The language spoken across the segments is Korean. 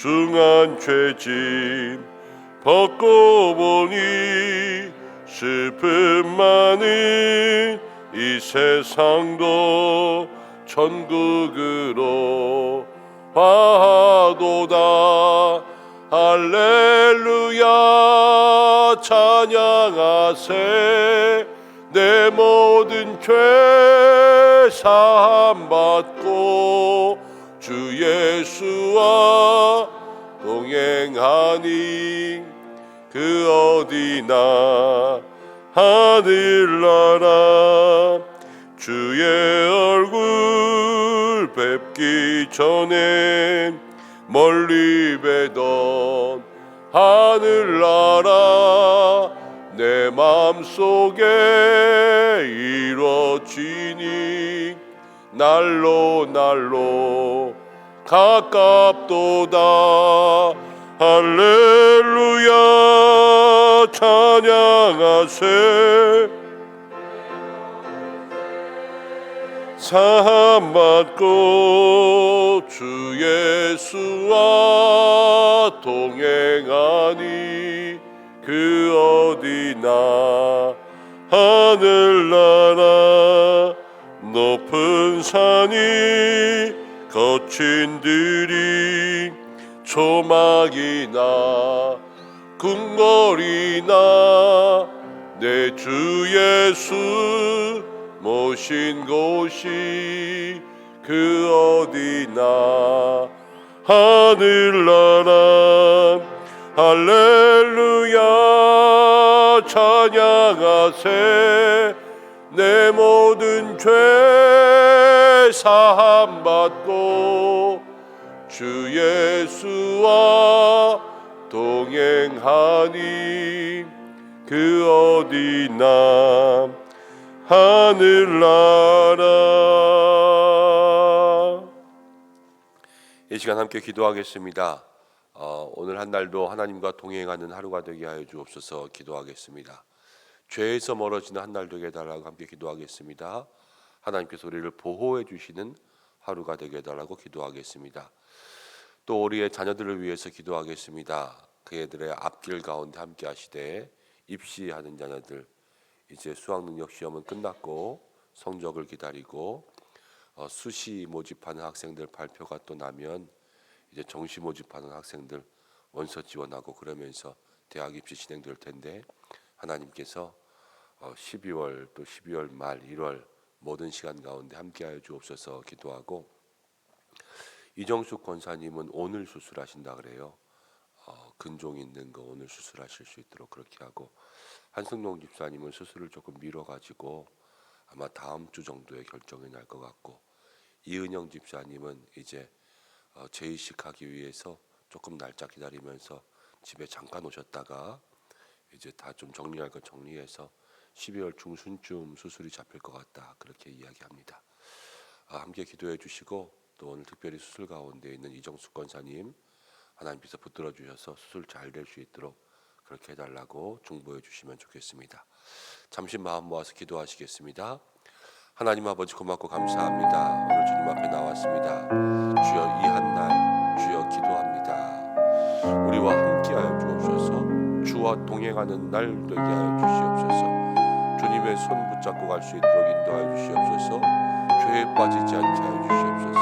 중한 죄짐 벗고 보니 슬픔 많은 이 세상도 천국으로 화도다. 할렐루야 찬양하세. 내 모든 죄 사함 받고 주 예수와 동행하니 그 어디나 하늘나라 주의 얼굴 뵙기 전에 멀리 뵈던 하늘나라 내 맘속에 이루어지니 날로 날로 가깝도다. 할렐루야 찬양하세. 사함 받고 주 예수와 동행하니 그 어디나 하늘나라 높은 산이 거친 들이 초막이나 궁궐이나 내 주 예수 모신 곳이 그 어디나? 하늘나라 할렐루야 찬양하세 내 모든 죄 사함 받고 주 예수와 동행하니 그 어디나 하늘나라 이 시간 함께 기도하겠습니다. 어, 오늘 한 날도 하나님과 동행하는 하루가 되게 하여 주옵소서 기도하겠습니다. 죄에서 멀어지는 한 날 되게 해달라고 함께 기도하겠습니다. 하나님께서 우리를 보호해 주시는 하루가 되게 해달라고 기도하겠습니다. 또 우리의 자녀들을 위해서 기도하겠습니다. 그 애들의 앞길 가운데 함께 하시되 입시하는 자녀들 이제 수학 능력 시험은 끝났고 성적을 기다리고 어, 수시 모집하는 학생들 발표가 또 나면 이제 정시 모집하는 학생들 원서 지원하고 그러면서 대학 입시 진행될 텐데 하나님께서 어, 12월 또 12월 말 1월 모든 시간 가운데 함께하여 주옵소서 기도하고 이정숙 권사님은 오늘 수술하신다 그래요. 어, 근종 있는 거 오늘 수술하실 수 있도록 그렇게 하고 한승동 집사님은 수술을 조금 미뤄가지고 아마 다음 주 정도에 결정이 날 것 같고 이은영 집사님은 이제 어, 재이식하기 위해서 조금 날짜 기다리면서 집에 잠깐 오셨다가 이제 다 좀 정리할 거 정리해서 12월 중순쯤 수술이 잡힐 것 같다 그렇게 이야기합니다. 아, 함께 기도해 주시고 또 오늘 특별히 수술 가운데 있는 이정숙 권사님 하나님께서 붙들어 주셔서 수술 잘 될 수 있도록 그렇게 해달라고 중보해 주시면 좋겠습니다. 잠시 마음 모아서 기도하시겠습니다. 하나님 아버지 고맙고 감사합니다. 오늘 주님 앞에 나왔습니다. 주여 이 한 날 주여 기도합니다. 우리와 함께하여 주옵소서. 주와 동행하는 날 되게 하여 주시옵소서. 주님의 손 붙잡고 갈 수 있도록 인도하여 주시옵소서. 죄에 빠지지 않게 하여 주시옵소서.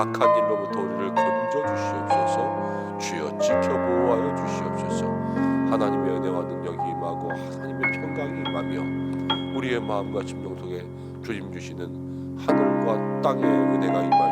악한 일로부터 우리를 건져 주시옵소서. 주여 지켜 보호하여 주시옵소서. 하나님의 은혜와 능력이 임하고 하나님의 평강이 임하며 우리의 마음과 심령 속에 주님 주시는 하늘과 땅의 은혜가 수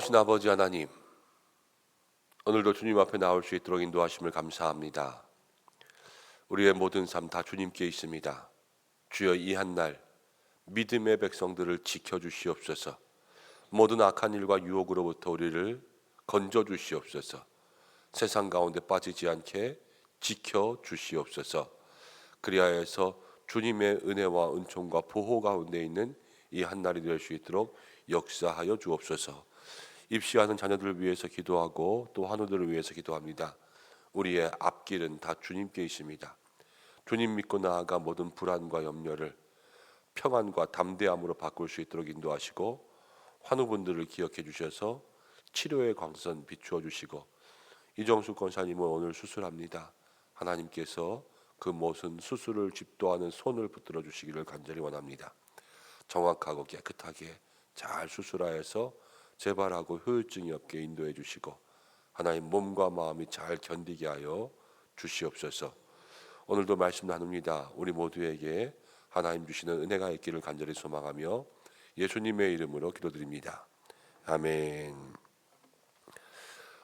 고마우신 아버지 하나님, 오늘도 주님 앞에 나올 수 있도록 인도하심을 감사합니다. 우리의 모든 삶 다 주님께 있습니다. 주여 이 한 날 믿음의 백성들을 지켜 주시옵소서. 모든 악한 일과 유혹으로부터 우리를 건져 주시옵소서. 세상 가운데 빠지지 않게 지켜 주시옵소서. 그리하여서 주님의 은혜와 은총과 보호 가운데 있는 이 한 날이 될 수 있도록 역사하여 주옵소서. 입시하는 자녀들을 위해서 기도하고 또 환우들을 위해서 기도합니다. 우리의 앞길은 다 주님께 있습니다. 주님 믿고 나아가 모든 불안과 염려를 평안과 담대함으로 바꿀 수 있도록 인도하시고 환우분들을 기억해 주셔서 치료의 광선 비추어 주시고 이정수 권사님은 오늘 수술합니다. 하나님께서 그 모든 수술을 집도하는 손을 붙들어 주시기를 간절히 원합니다. 정확하고 깨끗하게 잘 수술하여서 재발하고 효율증이 없게 인도해 주시고 하나님 몸과 마음이 잘 견디게 하여 주시옵소서. 오늘도 말씀 나눕니다. 우리 모두에게 하나님 주시는 은혜가 있기를 간절히 소망하며 예수님의 이름으로 기도드립니다. 아멘.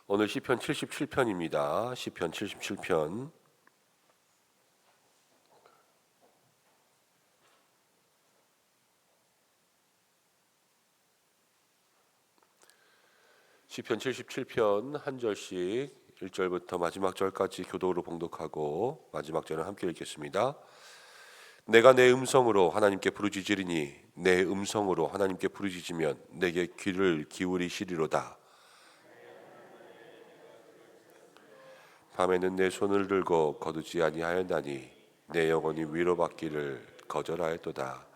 오늘 시편 77편입니다. 시편 77편 시편 77편 한 절씩 1절부터 마지막 절까지 교도로 봉독하고 마지막 절은 함께 읽겠습니다. 내가 내 음성으로 하나님께 부르짖으리니 내 음성으로 하나님께 부르짖으면 내게 귀를 기울이시리로다. 밤에는 내 손을 들고 거두지 아니하였나니 내 영혼이 위로받기를 거절하였도다.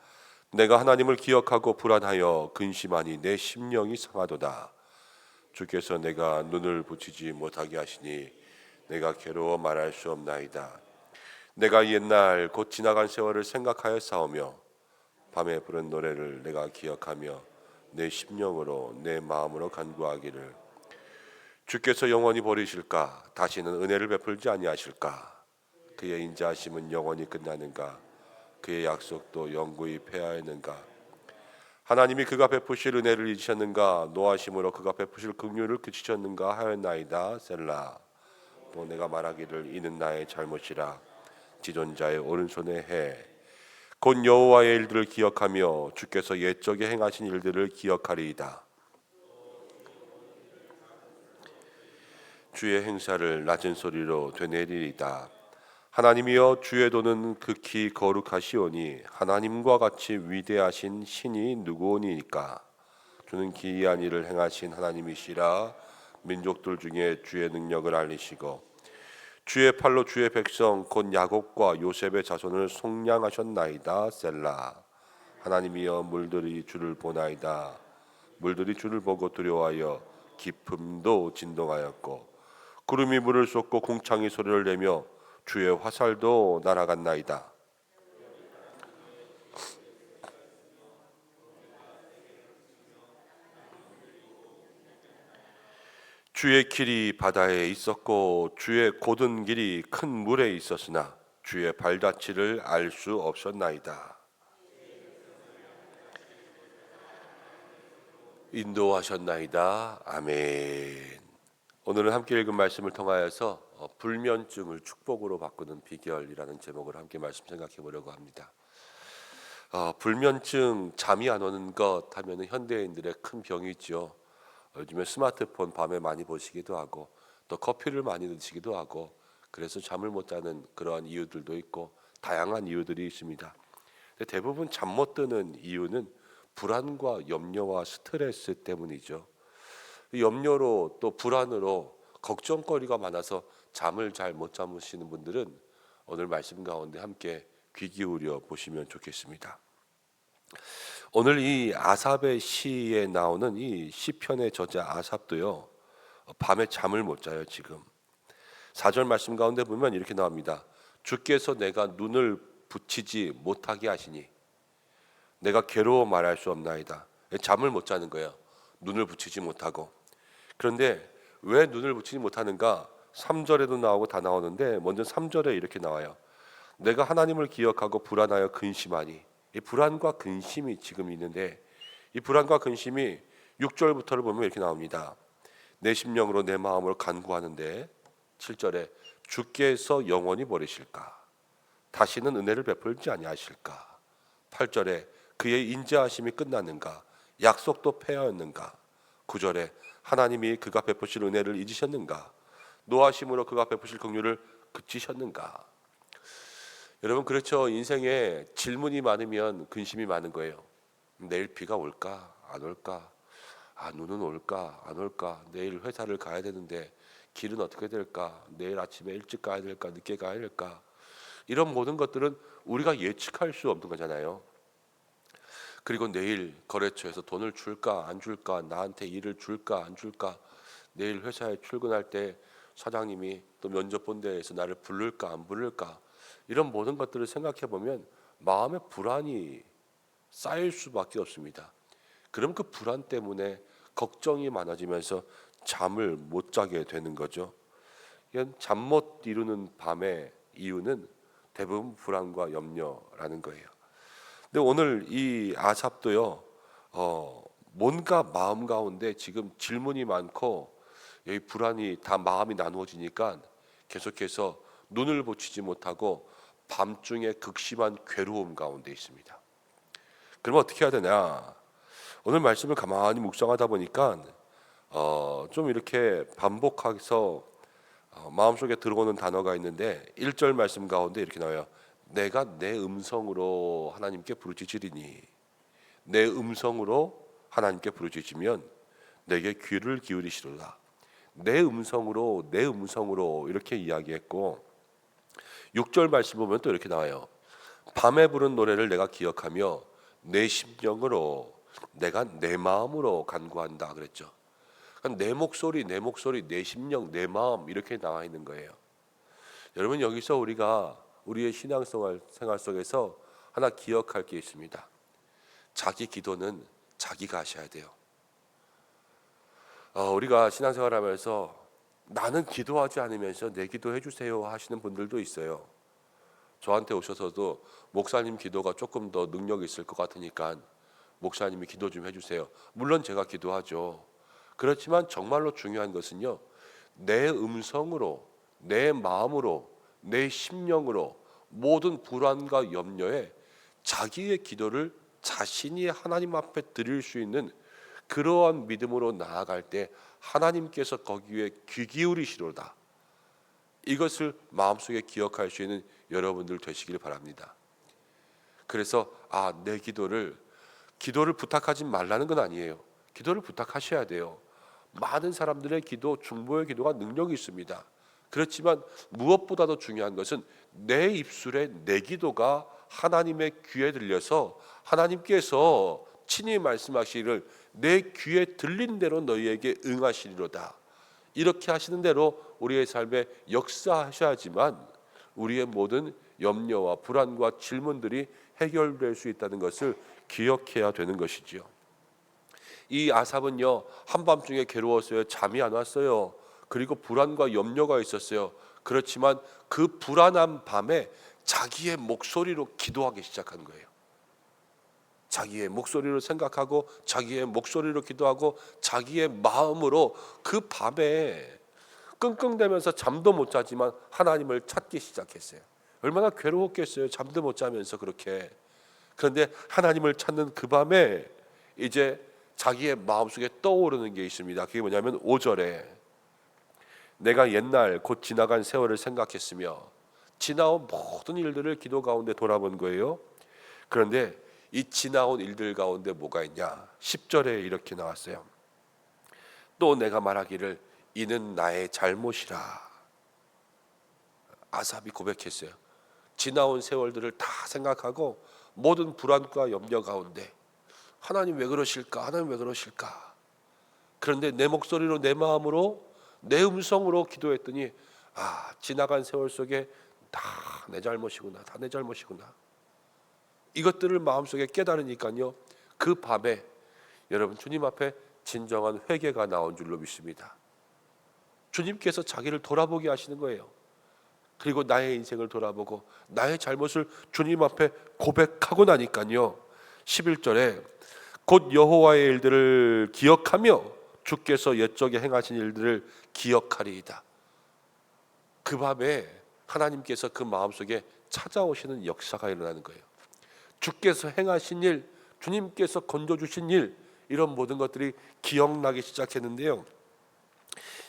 내가 하나님을 기억하고 불안하여 근심하니 내 심령이 상하도다. 주께서 내가 눈을 붙이지 못하게 하시니 내가 괴로워 말할 수 없나이다. 내가 옛날 곧 지나간 세월을 생각하여 싸우며 밤에 부른 노래를 내가 기억하며 내 심령으로 내 마음으로 간구하기를. 주께서 영원히 버리실까? 다시는 은혜를 베풀지 아니하실까? 그의 인자하심은 영원히 끝나는가? 그의 약속도 영구히 폐하였는가 하나님이 그가 베푸실 은혜를 잊으셨는가? 노하심으로 그가 베푸실 긍휼을 그치셨는가? 하였나이다. 셀라. 또 내가 말하기를 이는 나의 잘못이라. 지존자의 오른손에 해곧 여호와의 일들을 기억하며 주께서 옛적에 행하신 일들을 기억하리이다. 주의 행사를 낮은 소리로 되뇌리이다 하나님이여 주의 도는 극히 거룩하시오니 하나님과 같이 위대하신 신이 누구오니까? 주는 기이한 일을 행하신 하나님이시라. 민족들 중에 주의 능력을 알리시고 주의 팔로 주의 백성 곧 야곱과 요셉의 자손을 속량하셨나이다 셀라. 하나님이여 물들이 주를 보나이다. 물들이 주를 보고 두려워하여 깊음도 진동하였고 구름이 물을 쏟고 공창이 소리를 내며 주의 화살도 날아갔나이다 주의 길이 바다에 있었고 주의 곧은 길이 큰 물에 있었으나 주의 발자취를 알 수 없었나이다. 인도하셨나이다. 아멘. 오늘은 함께 읽은 말씀을 통하여서 어, 불면증을 축복으로 바꾸는 비결이라는 제목을 함께 말씀 생각해 보려고 합니다. 어, 불면증 잠이 안 오는 것 하면은 현대인들의 큰 병이죠. 요즘에 스마트폰 밤에 많이 보시기도 하고 또 커피를 많이 드시기도 하고 그래서 잠을 못 자는 그러한 이유들도 있고 다양한 이유들이 있습니다. 대부분 잠 못 드는 이유는 불안과 염려와 스트레스 때문이죠. 이 염려로 또 불안으로 걱정거리가 많아서 잠을 잘 못 잠으시는 분들은 오늘 말씀 가운데 함께 귀 기울여 보시면 좋겠습니다. 오늘 이 아삽의 시에 나오는 이 시편의 저자 아삽도요. 밤에 잠을 못 자요, 지금. 4절 말씀 가운데 보면 이렇게 나옵니다. 주께서 내가 눈을 붙이지 못하게 하시니 내가 괴로워 말할 수 없나이다. 잠을 못 자는 거예요. 눈을 붙이지 못하고. 그런데 왜 눈을 붙이지 못하는가? 3절에도 나오고 다 나오는데 먼저 3절에 이렇게 나와요. 내가 하나님을 기억하고 불안하여 근심하니 이 불안과 근심이 지금 있는데 이 불안과 근심이 6절부터를 보면 이렇게 나옵니다. 내 심령으로 내 마음을 간구하는데 7절에 주께서 영원히 버리실까? 다시는 은혜를 베풀지 아니하실까? 8절에 그의 인자하심이 끝났는가? 약속도 폐하였는가? 9절에 하나님이 그가 베푸실 은혜를 잊으셨는가? 노하심으로 그가 베푸실 긍휼을 그치셨는가? 여러분 그렇죠. 인생에 질문이 많으면 근심이 많은 거예요. 내일 비가 올까 안 올까? 아 눈은 올까 안 올까? 내일 회사를 가야 되는데 길은 어떻게 될까? 내일 아침에 일찍 가야 될까 늦게 가야 될까? 이런 모든 것들은 우리가 예측할 수 없는 거잖아요. 그리고 내일 거래처에서 돈을 줄까 안 줄까? 나한테 일을 줄까 안 줄까? 내일 회사에 출근할 때 사장님이 또 면접 본 데에서 나를 부를까 안 부를까? 이런 모든 것들을 생각해 보면 마음의 불안이 쌓일 수밖에 없습니다. 그럼 그 불안 때문에 걱정이 많아지면서 잠을 못 자게 되는 거죠. 잠 못 이루는 밤의 이유는 대부분 불안과 염려라는 거예요. 근데 오늘 이 아삽도요, 어, 뭔가 마음 가운데 지금 질문이 많고 여기 불안이 다 마음이 나누어지니까 계속해서 눈을 붙이지 못하고 밤중에 극심한 괴로움 가운데 있습니다. 그러면 어떻게 해야 되냐? 오늘 말씀을 가만히 묵상하다 보니까 어, 좀 이렇게 반복해서 어, 마음속에 들어오는 단어가 있는데 1절 말씀 가운데 이렇게 나와요. 내가 내 음성으로 하나님께 부르짖으리니 내 음성으로 하나님께 부르짖으면 내게 귀를 기울이시로다. 내 음성으로 내 음성으로 이렇게 이야기했고 6절 말씀 보면 또 이렇게 나와요. 밤에 부른 노래를 내가 기억하며 내 심령으로 내가 내 마음으로 간구한다 그랬죠. 그러니까 내 목소리, 내 목소리, 내 심령, 내 마음 이렇게 나와 있는 거예요. 여러분 여기서 우리가 우리의 신앙생활 생활 속에서 하나 기억할 게 있습니다. 자기 기도는 자기가 하셔야 돼요. 어, 우리가 신앙생활 하면서 나는 기도하지 않으면서 내 기도해 주세요 하시는 분들도 있어요. 저한테 오셔서도 목사님 기도가 조금 더 능력 있을 것 같으니까 목사님이 기도 좀 해주세요. 물론 제가 기도하죠. 그렇지만 정말로 중요한 것은요. 내 음성으로, 내 마음으로, 내 심령으로 모든 불안과 염려에 자기의 기도를 자신이 하나님 앞에 드릴 수 있는 그러한 믿음으로 나아갈 때 하나님께서 거기에 귀 기울이시로다. 이것을 마음속에 기억할 수 있는 여러분들 되시길 바랍니다. 그래서 아, 내 기도를 기도를 부탁하지 말라는 건 아니에요. 기도를 부탁하셔야 돼요. 많은 사람들의 기도, 중보의 기도가 능력이 있습니다. 그렇지만 무엇보다도 중요한 것은 내 입술에 내 기도가 하나님의 귀에 들려서 하나님께서 친히 말씀하시기를 내 귀에 들린 대로 너희에게 응하시리로다. 이렇게 하시는 대로 우리의 삶에 역사하셔야지만 우리의 모든 염려와 불안과 질문들이 해결될 수 있다는 것을 기억해야 되는 것이지요. 이 아삽은요 한밤중에 괴로웠어요. 잠이 안 왔어요. 그리고 불안과 염려가 있었어요. 그렇지만 그 불안한 밤에 자기의 목소리로 기도하기 시작한 거예요. 자기의 목소리로 생각하고 자기의 목소리로 기도하고 자기의 마음으로 그 밤에 끙끙대면서 잠도 못 자지만 하나님을 찾기 시작했어요. 얼마나 괴로웠겠어요. 잠도 못 자면서 그렇게. 그런데 하나님을 찾는 그 밤에 이제 자기의 마음속에 떠오르는 게 있습니다. 그게 뭐냐면 5절에 내가 옛날 곧 지나간 세월을 생각했으며 지나온 모든 일들을 기도 가운데 돌아본 거예요. 그런데 이 지나온 일들 가운데 뭐가 있냐? 10절에 이렇게 나왔어요. 또 내가 말하기를 이는 나의 잘못이라. 아삽이 고백했어요. 지나온 세월들을 다 생각하고 모든 불안과 염려 가운데 하나님 왜 그러실까? 하나님 왜 그러실까? 그런데 내 목소리로 내 마음으로 내 음성으로 기도했더니 아 지나간 세월 속에 다 내 잘못이구나 다 내 잘못이구나. 이것들을 마음속에 깨달으니까요 그 밤에 여러분 주님 앞에 진정한 회개가 나온 줄로 믿습니다. 주님께서 자기를 돌아보게 하시는 거예요. 그리고 나의 인생을 돌아보고 나의 잘못을 주님 앞에 고백하고 나니까요. 11절에 곧 여호와의 일들을 기억하며 주께서 옛적에 행하신 일들을 기억하리이다. 그 밤에 하나님께서 그 마음속에 찾아오시는 역사가 일어나는 거예요. 주께서 행하신 일, 주님께서 건져 주신 일 이런 모든 것들이 기억나기 시작했는데요.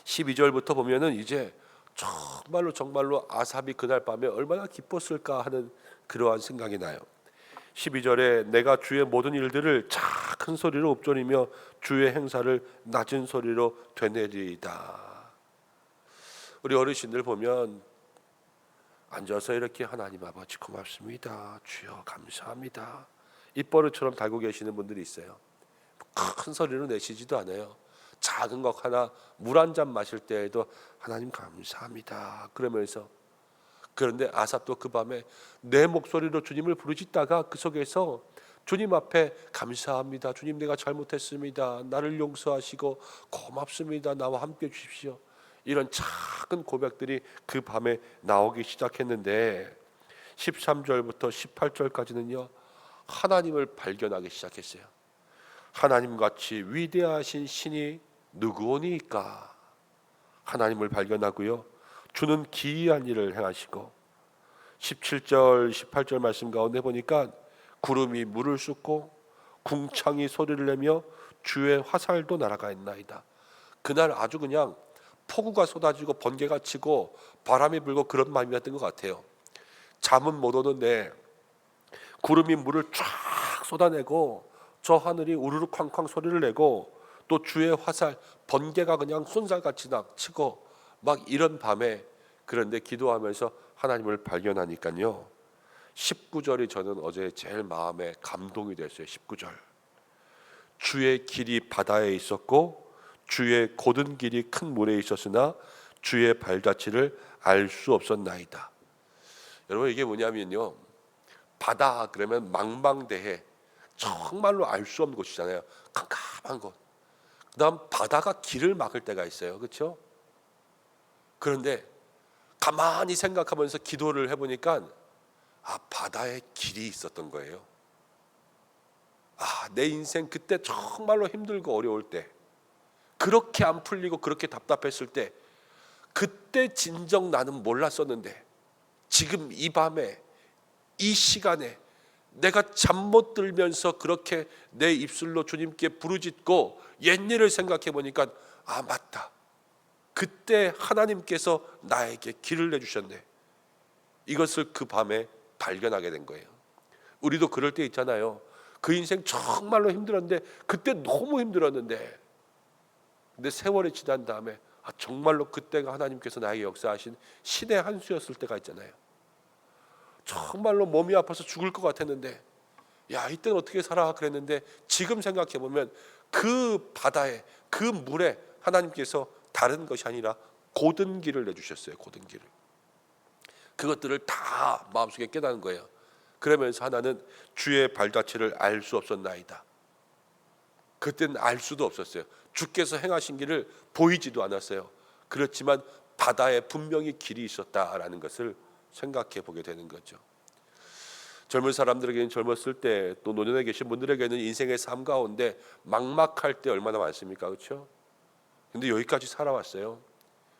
12절부터 보면은 이제 정말로 정말로 아삽이 그날 밤에 얼마나 기뻤을까 하는 그러한 생각이 나요. 12절에 내가 주의 모든 일들을 작은 소리로 읊조리며 주의 행사를 낮은 소리로 되뇌리이다. 우리 어르신들 보면 앉아서 이렇게 하나님 아버지 고맙습니다. 주여 감사합니다. 입버릇처럼 달고 계시는 분들이 있어요. 큰 소리로 내시지도 않아요. 작은 것 하나 물 한 잔 마실 때에도 하나님 감사합니다. 그러면서 그런데 아삽도 그 밤에 내 목소리로 주님을 부르짖다가 그 속에서 주님 앞에 감사합니다. 주님 내가 잘못했습니다. 나를 용서하시고 고맙습니다. 나와 함께 해 주십시오. 이런 작은 고백들이 그 밤에 나오기 시작했는데 13절부터 18절까지는요. 하나님을 발견하기 시작했어요. 하나님 같이 위대하신 신이 누구오니까 하나님을 발견하고요. 주는 기이한 일을 행하시고 17절 18절 말씀 가운데 보니까 구름이 물을 쏟고 궁창이 소리를 내며 주의 화살도 날아가 있나이다. 그날 아주 그냥 폭우가 쏟아지고 번개가 치고 바람이 불고 그런 마음이었던 것 같아요. 잠은 못 오는데 구름이 물을 쫙 쏟아내고 저 하늘이 우르르 쾅쾅 소리를 내고 또 주의 화살 번개가 그냥 쏜살같이 막 치고 막 이런 밤에 그런데 기도하면서 하나님을 발견하니까요. 19절이 저는 어제 제일 마음에 감동이 됐어요. 19절. 주의 길이 바다에 있었고 주의 고든 길이 큰 물에 있었으나 주의 발자취를 알 수 없었나이다. 여러분 이게 뭐냐면요. 바다 그러면 망망대해 정말로 알 수 없는 곳이잖아요. 캄캄한 곳. 그다음 바다가 길을 막을 때가 있어요. 그렇죠? 그런데 가만히 생각하면서 기도를 해보니까 아 바다에 길이 있었던 거예요. 아 내 인생 그때 정말로 힘들고 어려울 때 그렇게 안 풀리고 그렇게 답답했을 때 그때 진정 나는 몰랐었는데 지금 이 밤에 이 시간에 내가 잠 못 들면서 그렇게 내 입술로 주님께 부르짖고 옛 일을 생각해 보니까 아 맞다. 그때 하나님께서 나에게 길을 내주셨네. 이것을 그 밤에 발견하게 된 거예요. 우리도 그럴 때 있잖아요. 그 인생 정말로 힘들었는데 그때 너무 힘들었는데 근데 세월이 지난 다음에 아, 정말로 그때가 하나님께서 나에게 역사하신 신의 한 수였을 때가 있잖아요. 정말로 몸이 아파서 죽을 것 같았는데 야 이때는 어떻게 살아 그랬는데 지금 생각해 보면 그 바다에 그 물에 하나님께서 다른 것이 아니라 고든 길을 내주셨어요. 고든 길을 그것들을 다 마음속에 깨닫는 거예요. 그러면서 하나는 주의 발자취를 알 수 없었나이다. 그때는 알 수도 없었어요. 주께서 행하신 길을 보이지도 않았어요. 그렇지만 바다에 분명히 길이 있었다라는 것을 생각해 보게 되는 거죠. 젊은 사람들에게는 젊었을 때 또 노년에 계신 분들에게는 인생의 삶 가운데 막막할 때 얼마나 많습니까? 그렇죠? 근데 여기까지 살아왔어요.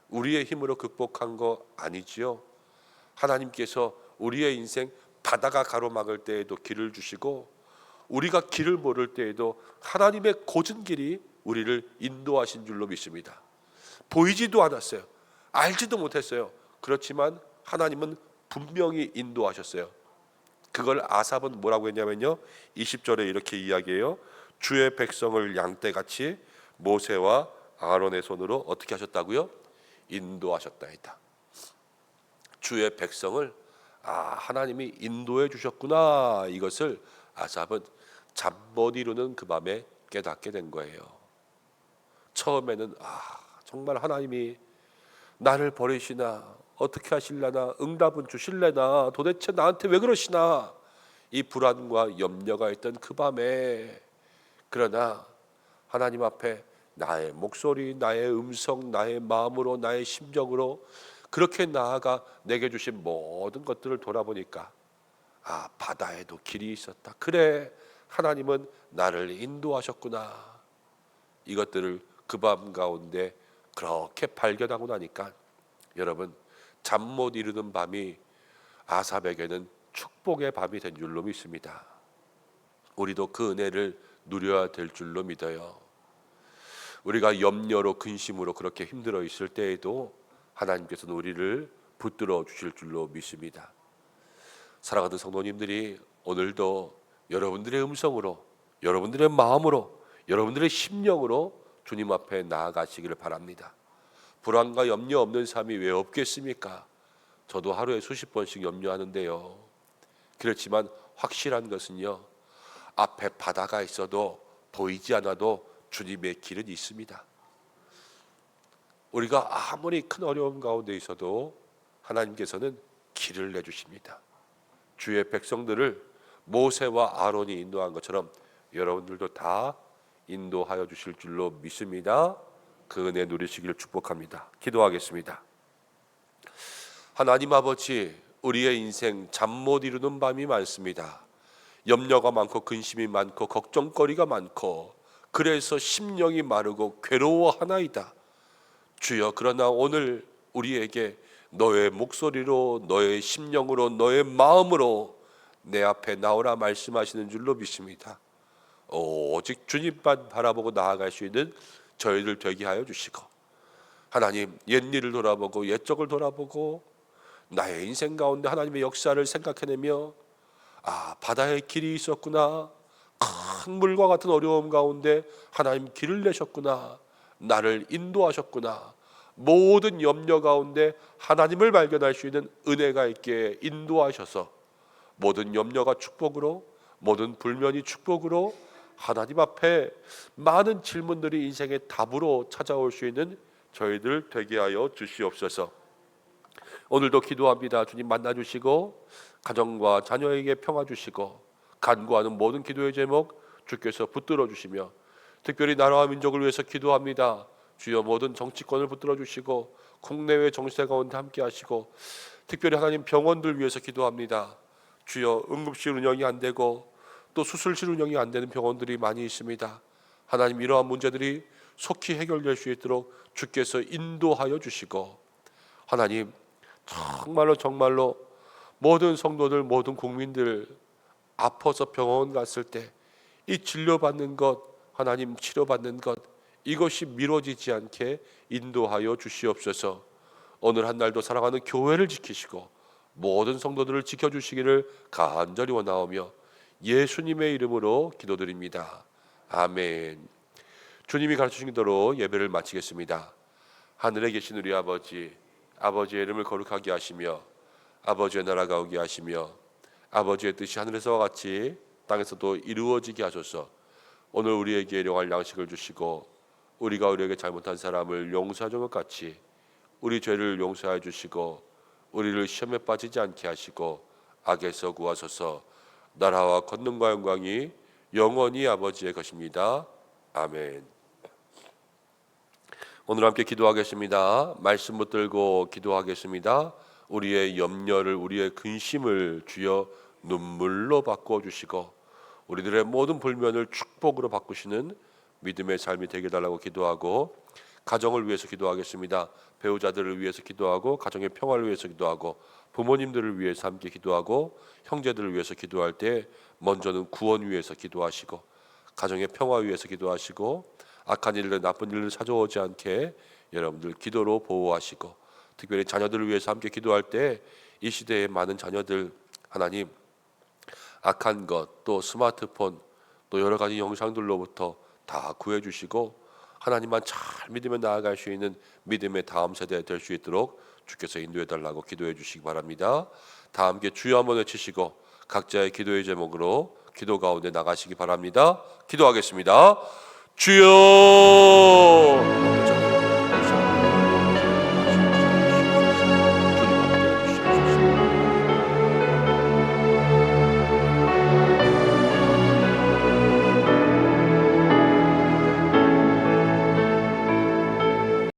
우리의 힘으로 극복한 거 아니지요. 하나님께서 우리의 인생 바다가 가로막을 때에도 길을 주시고 우리가 길을 모를 때에도 하나님의 고진 길이 우리를 인도하신 줄로 믿습니다. 보이지도 않았어요. 알지도 못했어요. 그렇지만 하나님은 분명히 인도하셨어요. 그걸 아삽은 뭐라고 했냐면요. 20절에 이렇게 이야기해요. 주의 백성을 양떼같이 모세와 아론의 손으로 어떻게 하셨다고요? 인도하셨다이다. 주의 백성을 아 하나님이 인도해 주셨구나 이것을 아삽은 잠 못 이루는 그 밤에 깨닫게 된 거예요. 처음에는 아 정말 하나님이 나를 버리시나 어떻게 하실라나 응답은 주실래나 도대체 나한테 왜 그러시나 이 불안과 염려가 있던 그 밤에 그러나 하나님 앞에 나의 목소리, 나의 음성, 나의 마음으로, 나의 심정으로 그렇게 나아가 내게 주신 모든 것들을 돌아보니까 아 바다에도 길이 있었다. 그래 하나님은 나를 인도하셨구나. 이것들을 그 밤 가운데 그렇게 발견하고 나니까 여러분 잠 못 이루는 밤이 아삽에게는 축복의 밤이 된 줄로 믿습니다. 우리도 그 은혜를 누려야 될 줄로 믿어요. 우리가 염려로 근심으로 그렇게 힘들어 있을 때에도 하나님께서는 우리를 붙들어 주실 줄로 믿습니다. 사랑하는 성도님들이 오늘도 여러분들의 음성으로 여러분들의 마음으로 여러분들의 심령으로 주님 앞에 나아가시기를 바랍니다. 불안과 염려 없는 삶이 왜 없겠습니까? 저도 하루에 수십 번씩 염려하는데요. 그렇지만 확실한 것은요. 앞에 바다가 있어도 보이지 않아도 주님의 길은 있습니다. 우리가 아무리 큰 어려움 가운데 있어도 하나님께서는 길을 내주십니다. 주의 백성들을 모세와 아론이 인도한 것처럼 여러분들도 다 인도하여 주실 줄로 믿습니다. 그 은혜 누리시기를 축복합니다. 기도하겠습니다. 하나님 아버지, 우리의 인생 잠 못 이루는 밤이 많습니다. 염려가 많고 근심이 많고 걱정거리가 많고 그래서 심령이 마르고 괴로워하나이다. 주여 그러나 오늘 우리에게 너의 목소리로 너의 심령으로 너의 마음으로 내 앞에 나오라 말씀하시는 줄로 믿습니다. 오직 주님만 바라보고 나아갈 수 있는 저희들 되게 하여 주시고 하나님 옛 일을 돌아보고 옛적을 돌아보고 나의 인생 가운데 하나님의 역사를 생각해내며 아 바다에 길이 있었구나 큰 물과 같은 어려움 가운데 하나님 길을 내셨구나 나를 인도하셨구나 모든 염려 가운데 하나님을 발견할 수 있는 은혜가 있게 인도하셔서 모든 염려가 축복으로 모든 불면이 축복으로 하나님 앞에 많은 질문들이 인생의 답으로 찾아올 수 있는 저희들 되게 하여 주시옵소서. 오늘도 기도합니다. 주님 만나 주시고 가정과 자녀에게 평화 주시고 간구하는 모든 기도의 제목 주께서 붙들어 주시며 특별히 나라와 민족을 위해서 기도합니다. 주여 모든 정치권을 붙들어 주시고 국내외 정세 가운데 함께 하시고 특별히 하나님 병원들 위해서 기도합니다. 주여 응급실 운영이 안 되고 또 수술실 운영이 안 되는 병원들이 많이 있습니다. 하나님 이러한 문제들이 속히 해결될 수 있도록 주께서 인도하여 주시고 하나님 정말로 정말로 모든 성도들 모든 국민들 아파서 병원 갔을 때 이 진료받는 것 하나님 치료받는 것 이것이 미뤄지지 않게 인도하여 주시옵소서. 오늘 한 날도 사랑하는 교회를 지키시고 모든 성도들을 지켜주시기를 간절히 원하오며 예수님의 이름으로 기도드립니다. 아멘. 주님이 가르치신 대로 예배를 마치겠습니다. 하늘에 계신 우리 아버지, 아버지의 이름을 거룩하게 하시며 아버지의 나라가 오게 하시며 아버지의 뜻이 하늘에서와 같이 땅에서도 이루어지게 하소서. 오늘 우리에게 일용할 양식을 주시고 우리가 우리에게 잘못한 사람을 용서하는 것 같이 우리 죄를 용서해 주시고 우리를 시험에 빠지지 않게 하시고 악에서 구하소서. 나라와 권능과 영광이 영원히 아버지의 것입니다. 아멘. 오늘 함께 기도하겠습니다. 말씀 붙들고 기도하겠습니다. 우리의 염려를 우리의 근심을 주여 눈물로 바꿔 주시고 우리들의 모든 불면을 축복으로 바꾸시는 믿음의 삶이 되게 달라고 기도하고 가정을 위해서 기도하겠습니다. 배우자들을 위해서 기도하고 가정의 평화를 위해서 기도하고 부모님들을 위해서 함께 기도하고 형제들을 위해서 기도할 때 먼저는 구원 위해서 기도하시고 가정의 평화 위해서 기도하시고 악한 일들 나쁜 일들 찾아오지 않게 여러분들 기도로 보호하시고 특별히 자녀들을 위해서 함께 기도할 때 이 시대의 많은 자녀들 하나님 악한 것 또 스마트폰 또 여러 가지 영상들로부터 다 구해 주시고 하나님만 잘 믿으며 나아갈 수 있는 믿음의 다음 세대 될 수 있도록 주께서 인도해 달라고 기도해 주시기 바랍니다. 다 함께 주여 한번 외치시고 각자의 기도의 제목으로 기도 가운데 나가시기 바랍니다. 기도하겠습니다. 주여